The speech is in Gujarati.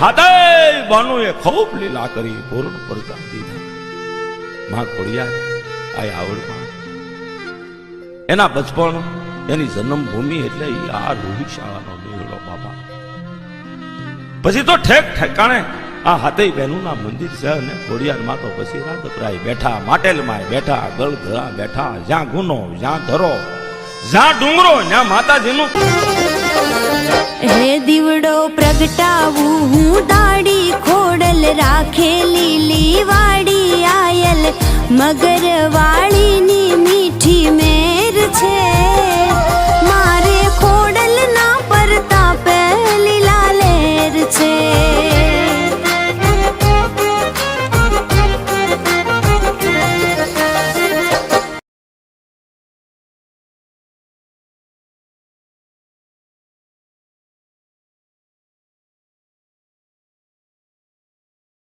હાથે બાનુએ ખૂબ લીલા કરી પૂર્ણ પરદાન દીધા. માં ખોડિયા આ આવડમાં. એના બચપણ, એની જન્મભૂમિ એટલે આ રૂહી શાળાનો મેળો બાબા પછી તો ઠેક ઠેકાણે આ હાથે બહેનું મંદિર છે અને ખોડિયારમાં તો પછી રાતપરાય બેઠા માટેલમાં બેઠા, ગળધરા બેઠા, જ્યાં ગુનો, જ્યાં ધરો, જ્યાં ડુંગરો જ્યાં માતાજીનું. હે દીવડો પ્રગટાવું હું દાડી ખોડલ રાખેલી લીવાડી આયલ મગરવાળી